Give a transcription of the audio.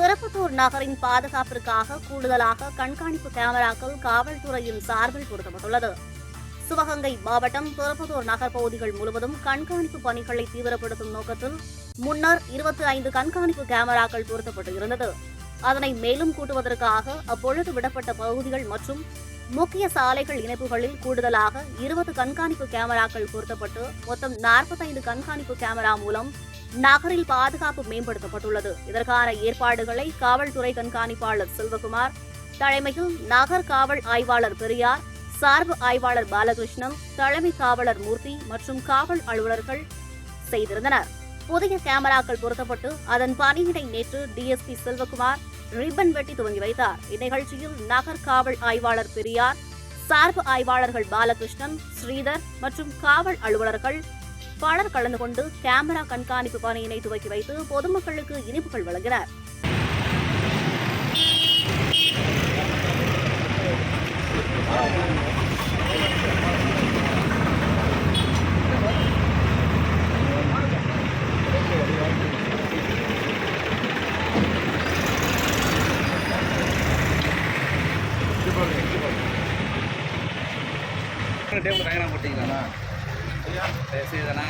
திருப்பத்தூர் நகரின் பாதுகாப்பிற்காக கூடுதலாக கண்காணிப்பு கேமராக்கள் காவல்துறையின் சார்பில் பொருத்தப்பட்டுள்ளது. சிவகங்கை மாவட்டம் திருப்பத்தூர் நகர் பகுதிகள் முழுவதும் கண்காணிப்பு பணிகளை தீவிரப்படுத்தும் நோக்கத்தில் முன்னர் இருபத்தி ஐந்து கண்காணிப்பு கேமராக்கள் பொருத்தப்பட்டு இருந்தது. அதனை மேலும் கூட்டுவதற்காக அப்பொழுது விடப்பட்ட பகுதிகள் மற்றும் முக்கிய சாலைகள் இணைப்புகளில் கூடுதலாக இருபது கண்காணிப்பு கேமராக்கள் பொருத்தப்பட்டு மொத்தம் நாற்பத்தைந்து கண்காணிப்பு கேமரா மூலம் நகரில் பாதுகாப்பு மேம்படுத்தப்பட்டுள்ளது. இதற்கான ஏற்பாடுகளை காவல்துறை கண்காணிப்பாளர் செல்வகுமார் தலைமையில் நகர் காவல் ஆய்வாளர் பெரியார் சார்பு ஆய்வாளர் பாலகிருஷ்ணன் தலைமை காவலர் மூர்த்தி மற்றும் காவல் அலுவலர்கள் செய்திருந்தனர். புதிய கேமராக்கள் பொருத்தப்பட்டு அதன் பணியினை நேற்று டிஎஸ்பி செல்வகுமார் ரிப்பன் வெட்டி துவங்கி வைத்தார். இந்நிகழ்ச்சியில் நகர் காவல் ஆய்வாளர் பெரியார் சார்பு ஆய்வாளர்கள் பாலகிருஷ்ணன் ஸ்ரீதர் மற்றும் காவல் அலுவலர்கள் பலர் கலந்து கொண்டு கேமரா கண்காணிப்பு பணியினை துவக்கி வைத்து பொதுமக்களுக்கு இனிப்புகள் வழங்கினர். டேபிள் டயக்ராம் போட்டிங்களா சரி சரிதானா